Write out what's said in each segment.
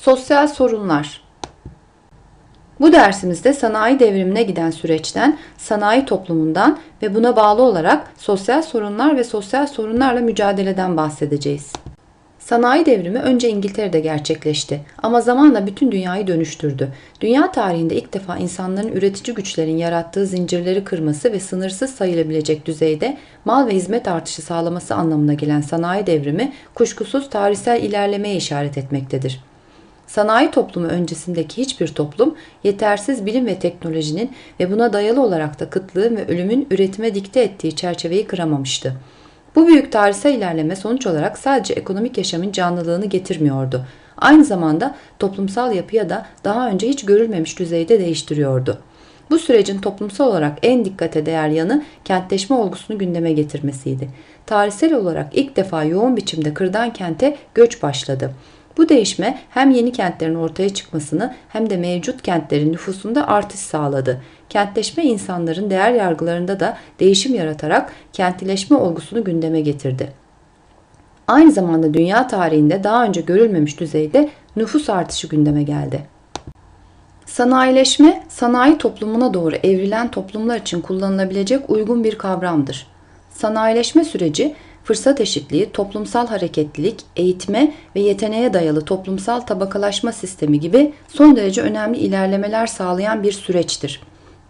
Sosyal sorunlar Bu dersimizde sanayi devrimine giden süreçten, sanayi toplumundan ve buna bağlı olarak sosyal sorunlar ve sosyal sorunlarla mücadeleden bahsedeceğiz. Sanayi devrimi önce İngiltere'de gerçekleşti ama zamanla bütün dünyayı dönüştürdü. Dünya tarihinde ilk defa insanların üretici güçlerin yarattığı zincirleri kırması ve sınırsız sayılabilecek düzeyde mal ve hizmet artışı sağlaması anlamına gelen sanayi devrimi kuşkusuz tarihsel ilerlemeye işaret etmektedir. Sanayi toplumu öncesindeki hiçbir toplum yetersiz bilim ve teknolojinin ve buna dayalı olarak da kıtlığın ve ölümün üretime dikte ettiği çerçeveyi kıramamıştı. Bu büyük tarihsel ilerleme sonuç olarak sadece ekonomik yaşamın canlılığını getirmiyordu. Aynı zamanda toplumsal yapıya da daha önce hiç görülmemiş düzeyde değiştiriyordu. Bu sürecin toplumsal olarak en dikkate değer yanı kentleşme olgusunu gündeme getirmesiydi. Tarihsel olarak ilk defa yoğun biçimde kırdan kente göç başladı. Bu değişme hem yeni kentlerin ortaya çıkmasını hem de mevcut kentlerin nüfusunda artış sağladı. Kentleşme insanların değer yargılarında da değişim yaratarak kentleşme olgusunu gündeme getirdi. Aynı zamanda dünya tarihinde daha önce görülmemiş düzeyde nüfus artışı gündeme geldi. Sanayileşme, sanayi toplumuna doğru evrilen toplumlar için kullanılabilecek uygun bir kavramdır. Sanayileşme süreci fırsat eşitliği, toplumsal hareketlilik, eğitime ve yeteneğe dayalı toplumsal tabakalaşma sistemi gibi son derece önemli ilerlemeler sağlayan bir süreçtir.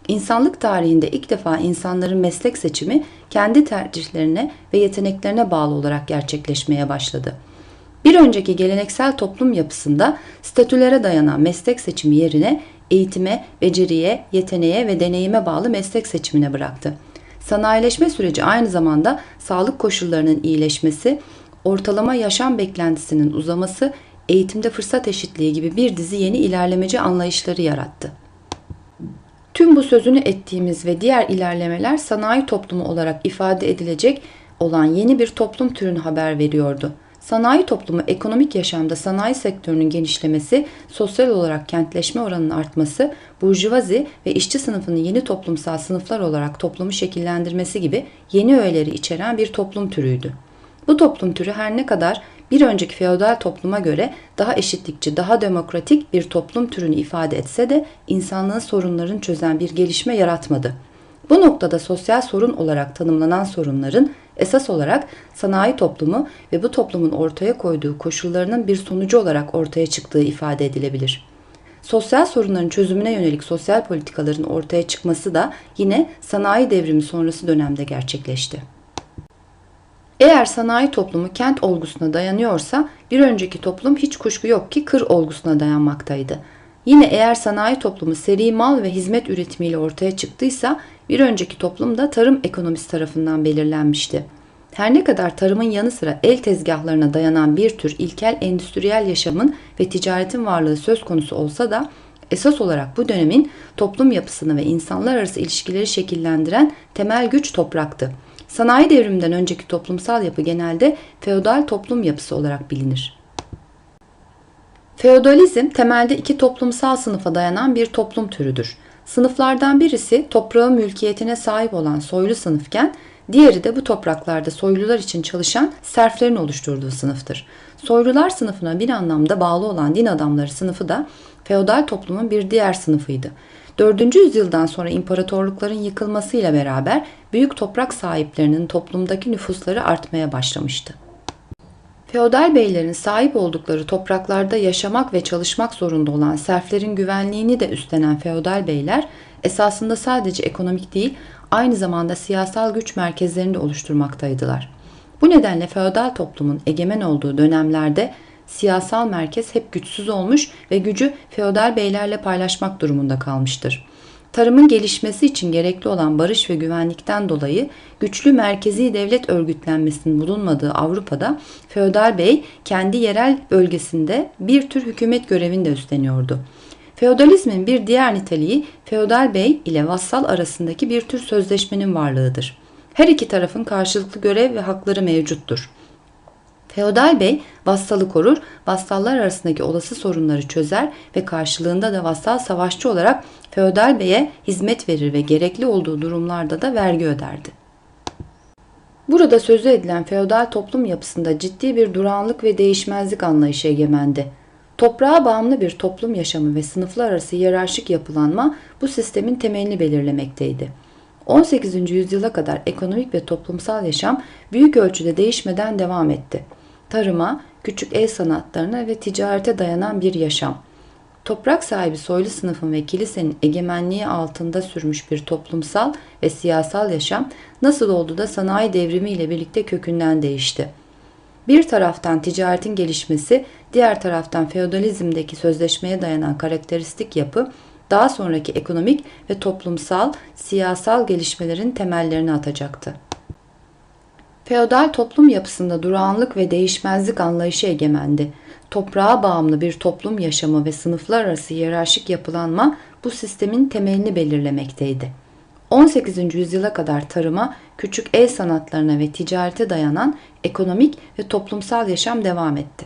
İnsanlık tarihinde ilk defa insanların meslek seçimi kendi tercihlerine ve yeteneklerine bağlı olarak gerçekleşmeye başladı. Bir önceki geleneksel toplum yapısında statülere dayanan meslek seçimi yerine eğitime, beceriye, yeteneğe ve deneyime bağlı meslek seçimine bıraktı. Sanayileşme süreci aynı zamanda sağlık koşullarının iyileşmesi, ortalama yaşam beklentisinin uzaması, eğitimde fırsat eşitliği gibi bir dizi yeni ilerlemeci anlayışları yarattı. Tüm bu sözünü ettiğimiz ve diğer ilerlemeler sanayi toplumu olarak ifade edilecek olan yeni bir toplum türünü haber veriyordu. Sanayi toplumu ekonomik yaşamda sanayi sektörünün genişlemesi, sosyal olarak kentleşme oranının artması, burjuvazi ve işçi sınıfının yeni toplumsal sınıflar olarak toplumu şekillendirmesi gibi yeni öğeleri içeren bir toplum türüydü. Bu toplum türü her ne kadar bir önceki feodal topluma göre daha eşitlikçi, daha demokratik bir toplum türünü ifade etse de insanlığın sorunlarını çözen bir gelişme yaratmadı. Bu noktada sosyal sorun olarak tanımlanan sorunların esas olarak sanayi toplumu ve bu toplumun ortaya koyduğu koşullarının bir sonucu olarak ortaya çıktığı ifade edilebilir. Sosyal sorunların çözümüne yönelik sosyal politikaların ortaya çıkması da yine sanayi devrimi sonrası dönemde gerçekleşti. Eğer sanayi toplumu kent olgusuna dayanıyorsa bir önceki toplum hiç kuşku yok ki kır olgusuna dayanmaktaydı. Yine eğer sanayi toplumu seri mal ve hizmet üretimiyle ortaya çıktıysa bir önceki toplum da tarım ekonomisi tarafından belirlenmişti. Her ne kadar tarımın yanı sıra el tezgahlarına dayanan bir tür ilkel endüstriyel yaşamın ve ticaretin varlığı söz konusu olsa da esas olarak bu dönemin toplum yapısını ve insanlar arası ilişkileri şekillendiren temel güç topraktı. Sanayi devriminden önceki toplumsal yapı genelde feodal toplum yapısı olarak bilinir. Feodalizm temelde iki toplumsal sınıfa dayanan bir toplum türüdür. Sınıflardan birisi toprağın mülkiyetine sahip olan soylu sınıfken diğeri de bu topraklarda soylular için çalışan serflerin oluşturduğu sınıftır. Soylular sınıfına bir anlamda bağlı olan din adamları sınıfı da feodal toplumun bir diğer sınıfıydı. 4. yüzyıldan sonra imparatorlukların yıkılmasıyla beraber büyük toprak sahiplerinin toplumdaki nüfusları artmaya başlamıştı. Feodal beylerin sahip oldukları topraklarda yaşamak ve çalışmak zorunda olan serflerin güvenliğini de üstlenen feodal beyler esasında sadece ekonomik değil aynı zamanda siyasal güç merkezlerini de oluşturmaktaydılar. Bu nedenle feodal toplumun egemen olduğu dönemlerde siyasal merkez hep güçsüz olmuş ve gücü feodal beylerle paylaşmak durumunda kalmıştır. Tarımın gelişmesi için gerekli olan barış ve güvenlikten dolayı güçlü merkezi devlet örgütlenmesinin bulunmadığı Avrupa'da feodal bey kendi yerel bölgesinde bir tür hükümet görevini de üstleniyordu. Feodalizmin bir diğer niteliği feodal bey ile vassal arasındaki bir tür sözleşmenin varlığıdır. Her iki tarafın karşılıklı görev ve hakları mevcuttur. Feodal bey vassalı korur, vassallar arasındaki olası sorunları çözer ve karşılığında da vassal savaşçı olarak feodal beye hizmet verir ve gerekli olduğu durumlarda da vergi öderdi. Burada sözü edilen feodal toplum yapısında ciddi bir durağanlık ve değişmezlik anlayışı egemendi. Toprağa bağımlı bir toplum yaşamı ve sınıflar arası hiyerarşik yapılanma bu sistemin temelini belirlemekteydi. 18. yüzyıla kadar ekonomik ve toplumsal yaşam büyük ölçüde değişmeden devam etti. Tarıma, küçük el sanatlarına ve ticarete dayanan bir yaşam. Toprak sahibi soylu sınıfın ve kilisenin egemenliği altında sürmüş bir toplumsal ve siyasal yaşam nasıl oldu da sanayi devrimi ile birlikte kökünden değişti. Bir taraftan ticaretin gelişmesi, diğer taraftan feodalizmdeki sözleşmeye dayanan karakteristik yapı daha sonraki ekonomik ve toplumsal, siyasal gelişmelerin temellerini atacaktı. Feodal toplum yapısında durağanlık ve değişmezlik anlayışı egemendi. Toprağa bağımlı bir toplum yaşamı ve sınıflar arası hiyerarşik yapılanma bu sistemin temelini belirlemekteydi. 18. yüzyıla kadar tarıma, küçük el sanatlarına ve ticarete dayanan ekonomik ve toplumsal yaşam devam etti.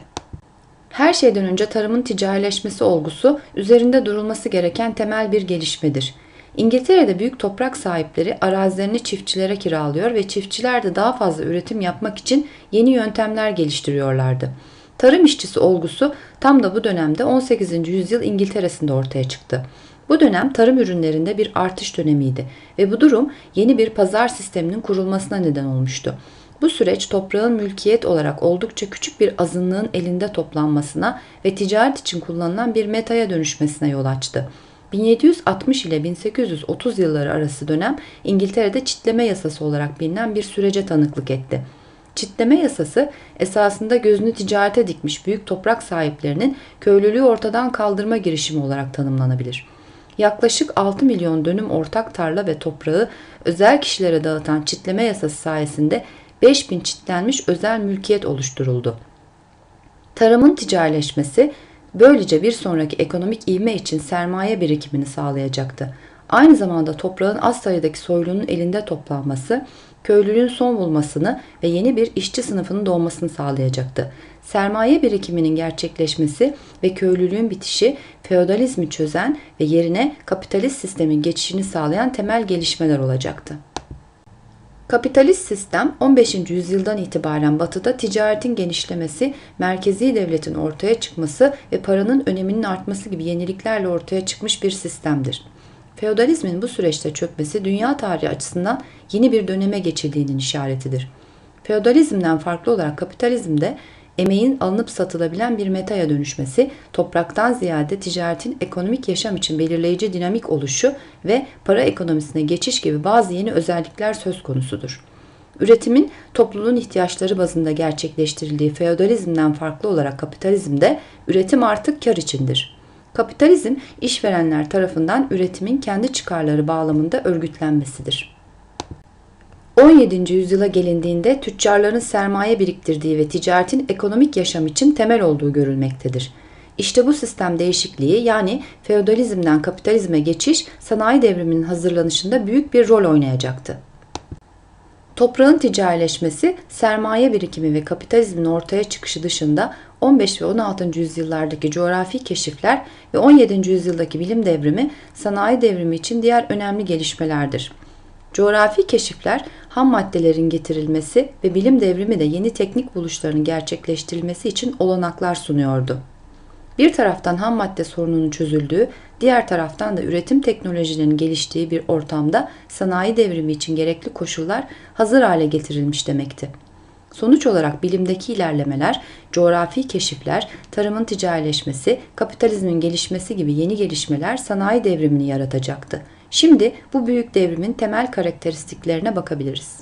Her şeyden önce tarımın ticarileşmesi olgusu üzerinde durulması gereken temel bir gelişmedir. İngiltere'de büyük toprak sahipleri arazilerini çiftçilere kiralıyor ve çiftçiler de daha fazla üretim yapmak için yeni yöntemler geliştiriyorlardı. Tarım işçisi olgusu tam da bu dönemde 18. yüzyıl İngiltere'sinde ortaya çıktı. Bu dönem tarım ürünlerinde bir artış dönemiydi ve bu durum yeni bir pazar sisteminin kurulmasına neden olmuştu. Bu süreç toprağın mülkiyet olarak oldukça küçük bir azınlığın elinde toplanmasına ve ticaret için kullanılan bir metaya dönüşmesine yol açtı. 1760 ile 1830 yılları arası dönem İngiltere'de çitleme yasası olarak bilinen bir sürece tanıklık etti. Çitleme yasası esasında gözünü ticarete dikmiş büyük toprak sahiplerinin köylülüğü ortadan kaldırma girişimi olarak tanımlanabilir. Yaklaşık 6 milyon dönüm ortak tarla ve toprağı özel kişilere dağıtan çitleme yasası sayesinde 5000 çitlenmiş özel mülkiyet oluşturuldu. Tarımın ticarileşmesi böylece bir sonraki ekonomik ivme için sermaye birikimini sağlayacaktı. Aynı zamanda toprağın az sayıdaki soylunun elinde toplanması, köylülüğün son bulmasını ve yeni bir işçi sınıfının doğmasını sağlayacaktı. Sermaye birikiminin gerçekleşmesi ve köylülüğün bitişi feodalizmi çözen ve yerine kapitalist sistemin geçişini sağlayan temel gelişmeler olacaktı. Kapitalist sistem 15. yüzyıldan itibaren batıda ticaretin genişlemesi, merkezi devletin ortaya çıkması ve paranın öneminin artması gibi yeniliklerle ortaya çıkmış bir sistemdir. Feodalizmin bu süreçte çökmesi dünya tarihi açısından yeni bir döneme geçildiğinin işaretidir. Feodalizmden farklı olarak kapitalizmde emeğin alınıp satılabilen bir metaya dönüşmesi, topraktan ziyade ticaretin ekonomik yaşam için belirleyici dinamik oluşu ve para ekonomisine geçiş gibi bazı yeni özellikler söz konusudur. Üretimin topluluğun ihtiyaçları bazında gerçekleştirildiği feodalizmden farklı olarak kapitalizmde üretim artık kar içindir. Kapitalizm işverenler tarafından üretimin kendi çıkarları bağlamında örgütlenmesidir. 17. yüzyıla gelindiğinde tüccarların sermaye biriktirdiği ve ticaretin ekonomik yaşam için temel olduğu görülmektedir. İşte bu sistem değişikliği yani feodalizmden kapitalizme geçiş sanayi devriminin hazırlanışında büyük bir rol oynayacaktı. Toprağın ticarileşmesi, sermaye birikimi ve kapitalizmin ortaya çıkışı dışında 15 ve 16. yüzyıllardaki coğrafi keşifler ve 17. yüzyıldaki bilim devrimi sanayi devrimi için diğer önemli gelişmelerdir. Coğrafi keşifler ham maddelerin getirilmesi ve bilim devrimi de yeni teknik buluşların gerçekleştirilmesi için olanaklar sunuyordu. Bir taraftan ham madde sorununun çözüldüğü, diğer taraftan da üretim teknolojilerinin geliştiği bir ortamda sanayi devrimi için gerekli koşullar hazır hale getirilmiş demekti. Sonuç olarak bilimdeki ilerlemeler, coğrafi keşifler, tarımın ticarileşmesi, kapitalizmin gelişmesi gibi yeni gelişmeler sanayi devrimini yaratacaktı. Şimdi bu büyük devrimin temel karakteristiklerine bakabiliriz.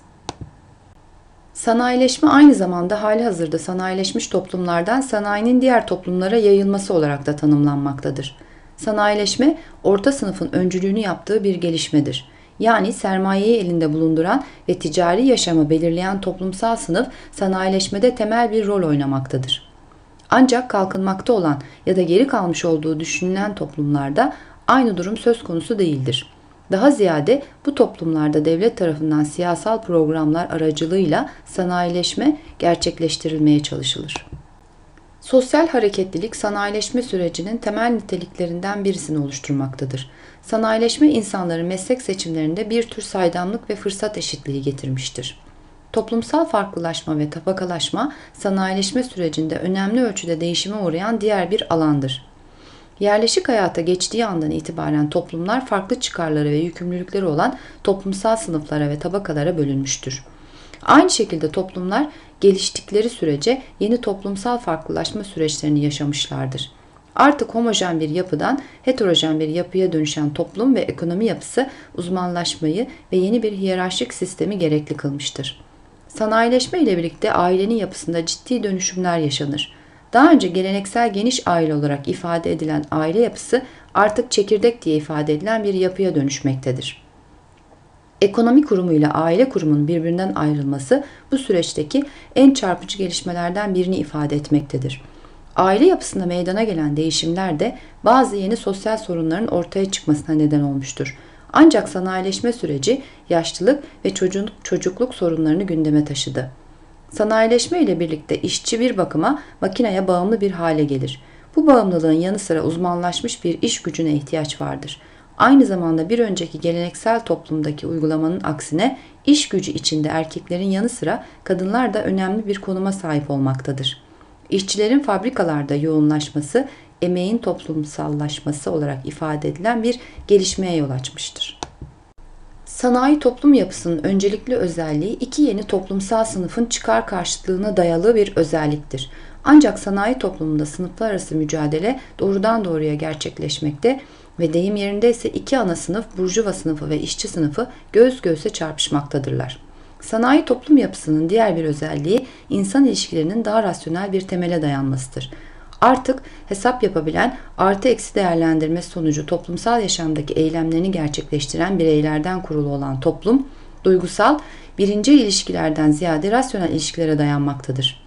Sanayileşme aynı zamanda hali hazırda sanayileşmiş toplumlardan sanayinin diğer toplumlara yayılması olarak da tanımlanmaktadır. Sanayileşme, orta sınıfın öncülüğünü yaptığı bir gelişmedir. Yani sermayeyi elinde bulunduran ve ticari yaşamı belirleyen toplumsal sınıf sanayileşmede temel bir rol oynamaktadır. Ancak kalkınmakta olan ya da geri kalmış olduğu düşünülen toplumlarda aynı durum söz konusu değildir. Daha ziyade bu toplumlarda devlet tarafından siyasal programlar aracılığıyla sanayileşme gerçekleştirilmeye çalışılır. Sosyal hareketlilik sanayileşme sürecinin temel niteliklerinden birisini oluşturmaktadır. Sanayileşme insanların meslek seçimlerinde bir tür saydamlık ve fırsat eşitliği getirmiştir. Toplumsal farklılaşma ve tabakalaşma sanayileşme sürecinde önemli ölçüde değişime uğrayan diğer bir alandır. Yerleşik hayata geçtiği andan itibaren toplumlar farklı çıkarları ve yükümlülükleri olan toplumsal sınıflara ve tabakalara bölünmüştür. Aynı şekilde toplumlar geliştikleri sürece yeni toplumsal farklılaşma süreçlerini yaşamışlardır. Artık homojen bir yapıdan heterojen bir yapıya dönüşen toplum ve ekonomi yapısı uzmanlaşmayı ve yeni bir hiyerarşik sistemi gerekli kılmıştır. Sanayileşme ile birlikte ailenin yapısında ciddi dönüşümler yaşanır. Daha önce geleneksel geniş aile olarak ifade edilen aile yapısı artık çekirdek diye ifade edilen bir yapıya dönüşmektedir. Ekonomi kurumuyla aile kurumunun birbirinden ayrılması bu süreçteki en çarpıcı gelişmelerden birini ifade etmektedir. Aile yapısında meydana gelen değişimler de bazı yeni sosyal sorunların ortaya çıkmasına neden olmuştur. Ancak sanayileşme süreci yaşlılık ve çocuk, çocukluk sorunlarını gündeme taşıdı. Sanayileşme ile birlikte işçi bir bakıma makineye bağımlı bir hale gelir. Bu bağımlılığın yanı sıra uzmanlaşmış bir iş gücüne ihtiyaç vardır. Aynı zamanda bir önceki geleneksel toplumdaki uygulamanın aksine iş gücü içinde erkeklerin yanı sıra kadınlar da önemli bir konuma sahip olmaktadır. İşçilerin fabrikalarda yoğunlaşması, emeğin toplumsallaşması olarak ifade edilen bir gelişmeye yol açmıştır. Sanayi toplum yapısının öncelikli özelliği iki yeni toplumsal sınıfın çıkar karşıtlığına dayalı bir özelliktir. Ancak sanayi toplumunda sınıflar arası mücadele doğrudan doğruya gerçekleşmekte ve deyim yerinde ise iki ana sınıf, burjuva sınıfı ve işçi sınıfı göz göğüse çarpışmaktadırlar. Sanayi toplum yapısının diğer bir özelliği insan ilişkilerinin daha rasyonel bir temele dayanmasıdır. Artık hesap yapabilen, artı eksi değerlendirme sonucu toplumsal yaşamdaki eylemlerini gerçekleştiren bireylerden kurulu olan toplum, duygusal, birinci ilişkilerden ziyade rasyonel ilişkilere dayanmaktadır.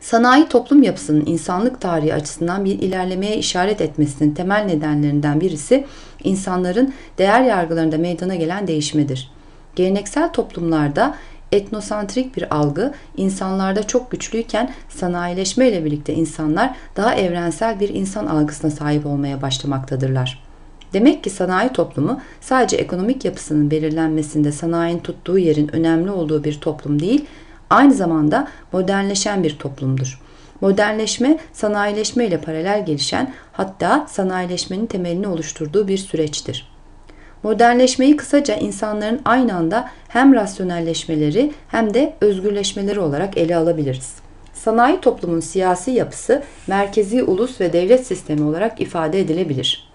Sanayi toplum yapısının insanlık tarihi açısından bir ilerlemeye işaret etmesinin temel nedenlerinden birisi insanların değer yargılarında meydana gelen değişmedir. Geleneksel toplumlarda etnosantrik bir algı insanlarda çok güçlüyken sanayileşme ile birlikte insanlar daha evrensel bir insan algısına sahip olmaya başlamaktadırlar. Demek ki sanayi toplumu sadece ekonomik yapısının belirlenmesinde sanayinin tuttuğu yerin önemli olduğu bir toplum değil, aynı zamanda modernleşen bir toplumdur. Modernleşme, sanayileşme ile paralel gelişen hatta sanayileşmenin temelini oluşturduğu bir süreçtir. Modernleşmeyi kısaca insanların aynı anda hem rasyonelleşmeleri hem de özgürleşmeleri olarak ele alabiliriz. Sanayi toplumun siyasi yapısı merkezi ulus ve devlet sistemi olarak ifade edilebilir.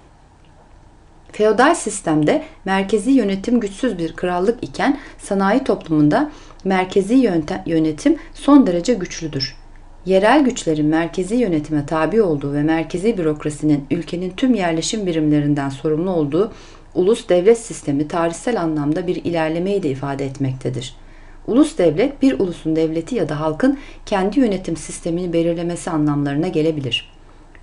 Feodal sistemde merkezi yönetim güçsüz bir krallık iken sanayi toplumunda merkezi yönetim son derece güçlüdür. Yerel güçlerin merkezi yönetime tabi olduğu ve merkezi bürokrasinin ülkenin tüm yerleşim birimlerinden sorumlu olduğu ulus devlet sistemi tarihsel anlamda bir ilerlemeyi de ifade etmektedir. Ulus devlet bir ulusun devleti ya da halkın kendi yönetim sistemini belirlemesi anlamlarına gelebilir.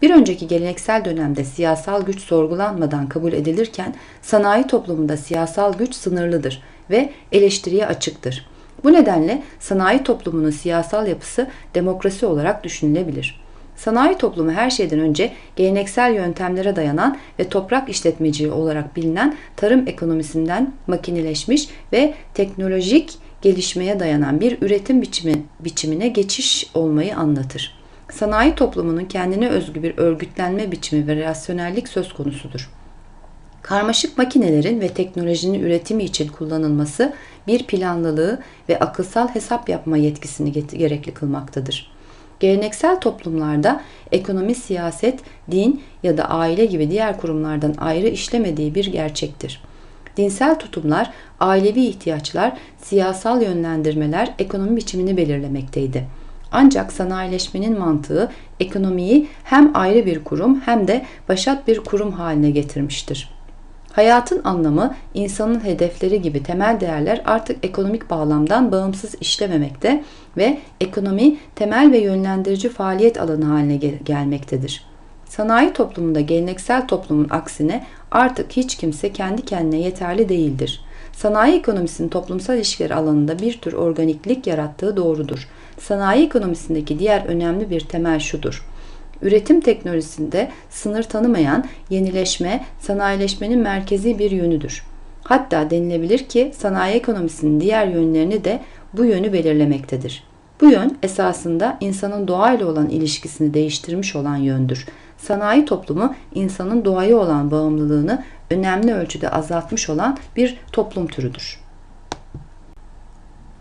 Bir önceki geleneksel dönemde siyasal güç sorgulanmadan kabul edilirken sanayi toplumunda siyasal güç sınırlıdır ve eleştiriye açıktır. Bu nedenle sanayi toplumunun siyasal yapısı demokrasi olarak düşünülebilir. Sanayi toplumu her şeyden önce geleneksel yöntemlere dayanan ve toprak işletmeciliği olarak bilinen tarım ekonomisinden makineleşmiş ve teknolojik gelişmeye dayanan bir üretim biçimi, biçimine geçiş olmayı anlatır. Sanayi toplumunun kendine özgü bir örgütlenme biçimi ve rasyonellik söz konusudur. Karmaşık makinelerin ve teknolojinin üretimi için kullanılması bir planlılığı ve akılsal hesap yapma yetkisini gerekli kılmaktadır. Geleneksel toplumlarda ekonomi, siyaset, din ya da aile gibi diğer kurumlardan ayrı işlemediği bir gerçektir. Dinsel tutumlar, ailevi ihtiyaçlar, siyasal yönlendirmeler ekonomi biçimini belirlemekteydi. Ancak sanayileşmenin mantığı ekonomiyi hem ayrı bir kurum hem de başat bir kurum haline getirmiştir. Hayatın anlamı, insanın hedefleri gibi temel değerler artık ekonomik bağlamdan bağımsız işlememekte ve ekonomi temel ve yönlendirici faaliyet alanı haline gelmektedir. Sanayi toplumunda geleneksel toplumun aksine artık hiç kimse kendi kendine yeterli değildir. Sanayi ekonomisinin toplumsal ilişkiler alanında bir tür organiklik yarattığı doğrudur. Sanayi ekonomisindeki diğer önemli bir temel şudur üretim teknolojisinde sınır tanımayan yenileşme, sanayileşmenin merkezi bir yönüdür. Hatta denilebilir ki sanayi ekonomisinin diğer yönlerini de bu yönü belirlemektedir. Bu yön esasında insanın doğayla olan ilişkisini değiştirmiş olan yöndür. Sanayi toplumu insanın doğaya olan bağımlılığını önemli ölçüde azaltmış olan bir toplum türüdür.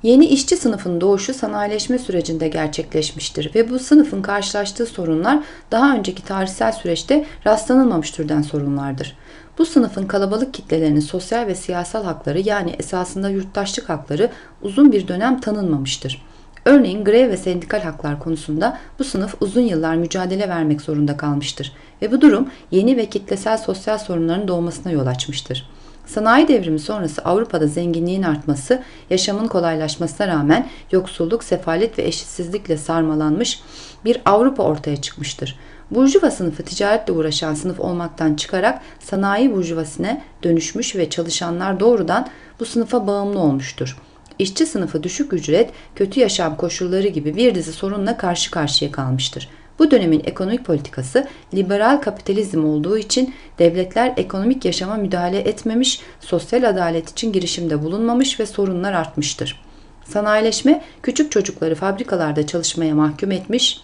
Yeni işçi sınıfın doğuşu sanayileşme sürecinde gerçekleşmiştir ve bu sınıfın karşılaştığı sorunlar daha önceki tarihsel süreçte rastlanılmamış türden sorunlardır. Bu sınıfın kalabalık kitlelerinin sosyal ve siyasal hakları yani esasında yurttaşlık hakları uzun bir dönem tanınmamıştır. Örneğin grev ve sendikal haklar konusunda bu sınıf uzun yıllar mücadele vermek zorunda kalmıştır ve bu durum yeni ve kitlesel sosyal sorunların doğmasına yol açmıştır. Sanayi devrimi sonrası Avrupa'da zenginliğin artması, yaşamın kolaylaşmasına rağmen yoksulluk, sefalet ve eşitsizlikle sarmalanmış bir Avrupa ortaya çıkmıştır. Burjuva sınıfı ticaretle uğraşan sınıf olmaktan çıkarak sanayi burjuvasine dönüşmüş ve çalışanlar doğrudan bu sınıfa bağımlı olmuştur. İşçi sınıfı düşük ücret, kötü yaşam koşulları gibi bir dizi sorunla karşı karşıya kalmıştır. Bu dönemin ekonomik politikası liberal kapitalizm olduğu için devletler ekonomik yaşama müdahale etmemiş, sosyal adalet için girişimde bulunmamış ve sorunlar artmıştır. Sanayileşme küçük çocukları fabrikalarda çalışmaya mahkum etmiş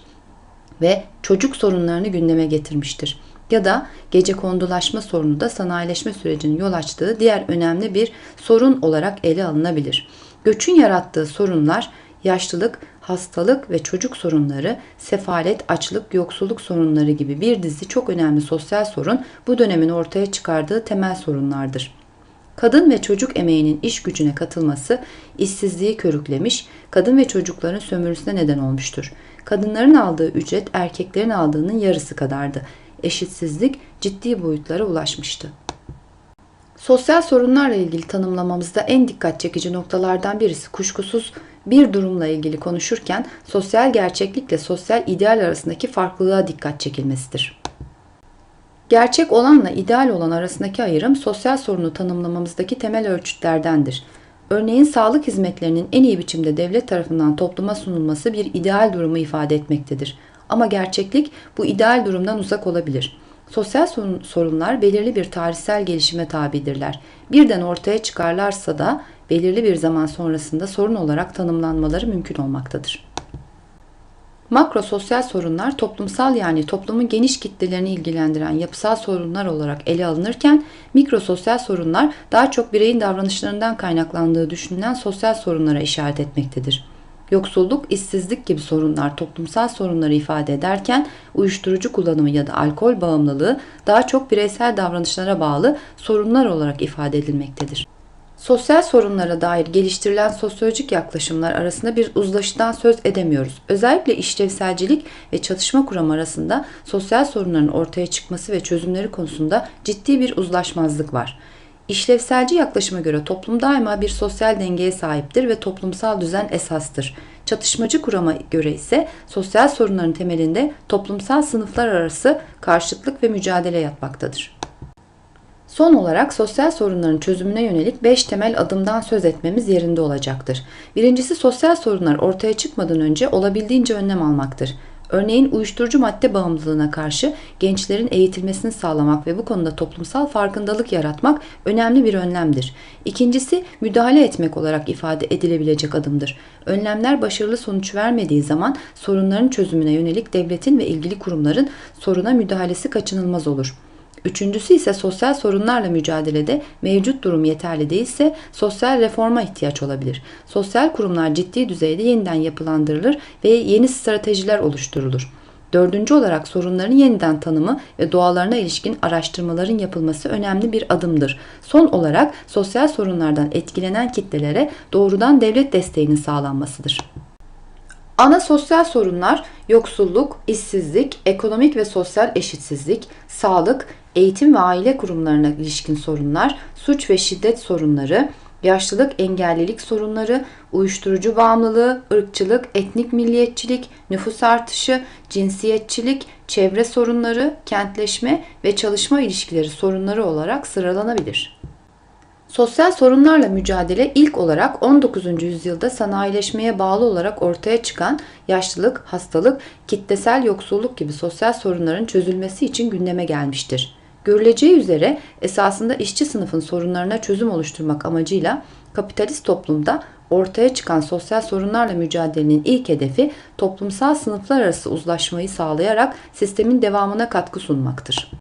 ve çocuk sorunlarını gündeme getirmiştir. Ya da gece kondulaşma sorunu da sanayileşme sürecinin yol açtığı diğer önemli bir sorun olarak ele alınabilir. Göçün yarattığı sorunlar yaşlılık, hastalık ve çocuk sorunları, sefalet, açlık, yoksulluk sorunları gibi bir dizi çok önemli sosyal sorun bu dönemin ortaya çıkardığı temel sorunlardır. Kadın ve çocuk emeğinin iş gücüne katılması işsizliği körüklemiş, kadın ve çocukların sömürüsüne neden olmuştur. Kadınların aldığı ücret erkeklerin aldığının yarısı kadardı. Eşitsizlik ciddi boyutlara ulaşmıştı. Sosyal sorunlarla ilgili tanımlamamızda en dikkat çekici noktalardan birisi kuşkusuz bir durumla ilgili konuşurken sosyal gerçeklikle sosyal ideal arasındaki farklılığa dikkat çekilmesidir. Gerçek olanla ideal olan arasındaki ayrım sosyal sorunu tanımlamamızdaki temel ölçütlerdendir. Örneğin sağlık hizmetlerinin en iyi biçimde devlet tarafından topluma sunulması bir ideal durumu ifade etmektedir. Ama gerçeklik bu ideal durumdan uzak olabilir. Sosyal sorunlar belirli bir tarihsel gelişime tabidirler. Birden ortaya çıkarlarsa da belirli bir zaman sonrasında sorun olarak tanımlanmaları mümkün olmaktadır. Makro sosyal sorunlar toplumsal yani toplumun geniş kitlelerini ilgilendiren yapısal sorunlar olarak ele alınırken mikro sosyal sorunlar daha çok bireyin davranışlarından kaynaklandığı düşünülen sosyal sorunlara işaret etmektedir. Yoksulluk, işsizlik gibi sorunlar toplumsal sorunları ifade ederken uyuşturucu kullanımı ya da alkol bağımlılığı daha çok bireysel davranışlara bağlı sorunlar olarak ifade edilmektedir. Sosyal sorunlara dair geliştirilen sosyolojik yaklaşımlar arasında bir uzlaşıdan söz edemiyoruz. Özellikle işlevselcilik ve çatışma kuramı arasında sosyal sorunların ortaya çıkması ve çözümleri konusunda ciddi bir uzlaşmazlık var. İşlevselci yaklaşıma göre toplum daima bir sosyal dengeye sahiptir ve toplumsal düzen esastır. Çatışmacı kurama göre ise sosyal sorunların temelinde toplumsal sınıflar arası karşıtlık ve mücadele yatmaktadır. Son olarak sosyal sorunların çözümüne yönelik 5 temel adımdan söz etmemiz yerinde olacaktır. Birincisi sosyal sorunlar ortaya çıkmadan önce olabildiğince önlem almaktır. Örneğin uyuşturucu madde bağımlılığına karşı gençlerin eğitilmesini sağlamak ve bu konuda toplumsal farkındalık yaratmak önemli bir önlemdir. İkincisi müdahale etmek olarak ifade edilebilecek adımdır. Önlemler başarılı sonuç vermediği zaman sorunların çözümüne yönelik devletin ve ilgili kurumların soruna müdahalesi kaçınılmaz olur. Üçüncüsü ise sosyal sorunlarla mücadelede mevcut durum yeterli değilse sosyal reforma ihtiyaç olabilir. Sosyal kurumlar ciddi düzeyde yeniden yapılandırılır ve yeni stratejiler oluşturulur. Dördüncü olarak sorunların yeniden tanımı ve doğalarına ilişkin araştırmaların yapılması önemli bir adımdır. Son olarak sosyal sorunlardan etkilenen kitlelere doğrudan devlet desteğinin sağlanmasıdır. Ana sosyal sorunlar yoksulluk, işsizlik, ekonomik ve sosyal eşitsizlik, sağlık, eğitim ve aile kurumlarına ilişkin sorunlar, suç ve şiddet sorunları, yaşlılık, engellilik sorunları, uyuşturucu bağımlılığı, ırkçılık, etnik milliyetçilik, nüfus artışı, cinsiyetçilik, çevre sorunları, kentleşme ve çalışma ilişkileri sorunları olarak sıralanabilir. Sosyal sorunlarla mücadele ilk olarak 19. yüzyılda sanayileşmeye bağlı olarak ortaya çıkan yaşlılık, hastalık, kitlesel yoksulluk gibi sosyal sorunların çözülmesi için gündeme gelmiştir. Görüleceği üzere esasında işçi sınıfın sorunlarına çözüm oluşturmak amacıyla kapitalist toplumda ortaya çıkan sosyal sorunlarla mücadelenin ilk hedefi toplumsal sınıflar arası uzlaşmayı sağlayarak sistemin devamına katkı sunmaktır.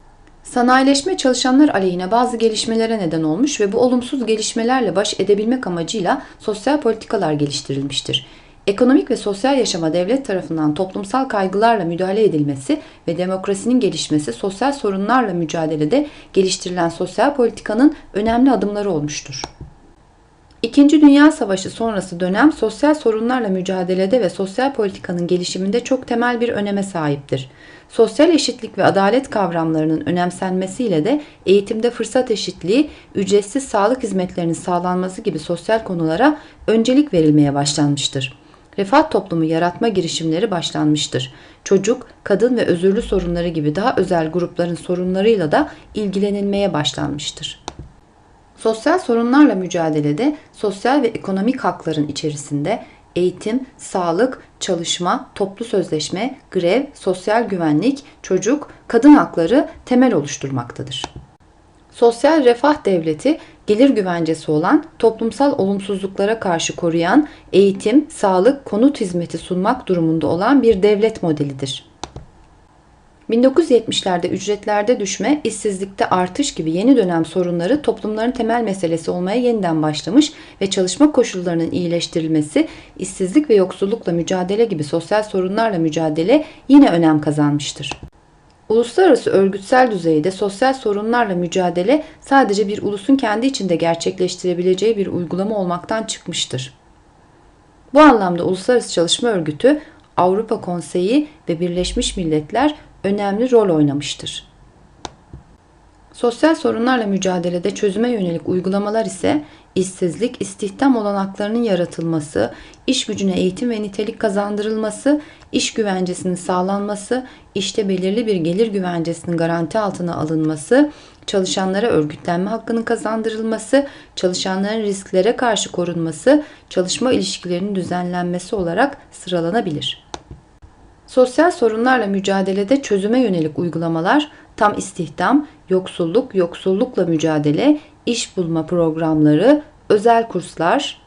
Sanayileşme çalışanlar aleyhine bazı gelişmelere neden olmuş ve bu olumsuz gelişmelerle baş edebilmek amacıyla sosyal politikalar geliştirilmiştir. Ekonomik ve sosyal yaşama devlet tarafından toplumsal kaygılarla müdahale edilmesi ve demokrasinin gelişmesi sosyal sorunlarla mücadelede geliştirilen sosyal politikanın önemli adımları olmuştur. İkinci Dünya Savaşı sonrası dönem sosyal sorunlarla mücadelede ve sosyal politikanın gelişiminde çok temel bir öneme sahiptir. Sosyal eşitlik ve adalet kavramlarının önemsenmesiyle de eğitimde fırsat eşitliği, ücretsiz sağlık hizmetlerinin sağlanması gibi sosyal konulara öncelik verilmeye başlanmıştır. Refah toplumu yaratma girişimleri başlanmıştır. Çocuk, kadın ve özürlü sorunları gibi daha özel grupların sorunlarıyla da ilgilenilmeye başlanmıştır. Sosyal sorunlarla mücadelede sosyal ve ekonomik hakların içerisinde eğitim, sağlık, çalışma, toplu sözleşme, grev, sosyal güvenlik, çocuk, kadın hakları temel oluşturmaktadır. Sosyal refah devleti gelir güvencesi olan, toplumsal olumsuzluklara karşı koruyan, eğitim, sağlık, konut hizmeti sunmak durumunda olan bir devlet modelidir. 1970'lerde ücretlerde düşme, işsizlikte artış gibi yeni dönem sorunları toplumların temel meselesi olmaya yeniden başlamış ve çalışma koşullarının iyileştirilmesi, işsizlik ve yoksullukla mücadele gibi sosyal sorunlarla mücadele yine önem kazanmıştır. Uluslararası örgütsel düzeyde sosyal sorunlarla mücadele sadece bir ulusun kendi içinde gerçekleştirebileceği bir uygulama olmaktan çıkmıştır. Bu anlamda Uluslararası Çalışma Örgütü, Avrupa Konseyi ve Birleşmiş Milletler önemli rol oynamıştır. Sosyal sorunlarla mücadelede çözüme yönelik uygulamalar ise işsizlik, istihdam olanaklarının yaratılması, iş gücüne eğitim ve nitelik kazandırılması, iş güvencesinin sağlanması, işte belirli bir gelir güvencesinin garanti altına alınması, çalışanlara örgütlenme hakkının kazandırılması, çalışanların risklere karşı korunması, çalışma ilişkilerinin düzenlenmesi olarak sıralanabilir. Sosyal sorunlarla mücadelede çözüme yönelik uygulamalar tam istihdam, yoksulluk, yoksullukla mücadele, iş bulma programları, özel kurslar,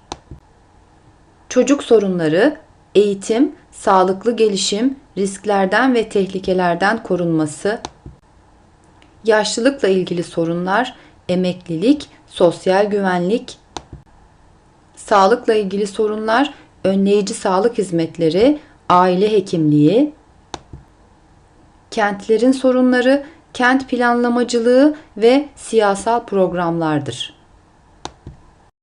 çocuk sorunları, eğitim, sağlıklı gelişim, risklerden ve tehlikelerden korunması, yaşlılıkla ilgili sorunlar, emeklilik, sosyal güvenlik, sağlıkla ilgili sorunlar, önleyici sağlık hizmetleri, aile hekimliği, kentlerin sorunları, kent planlamacılığı ve siyasal programlardır.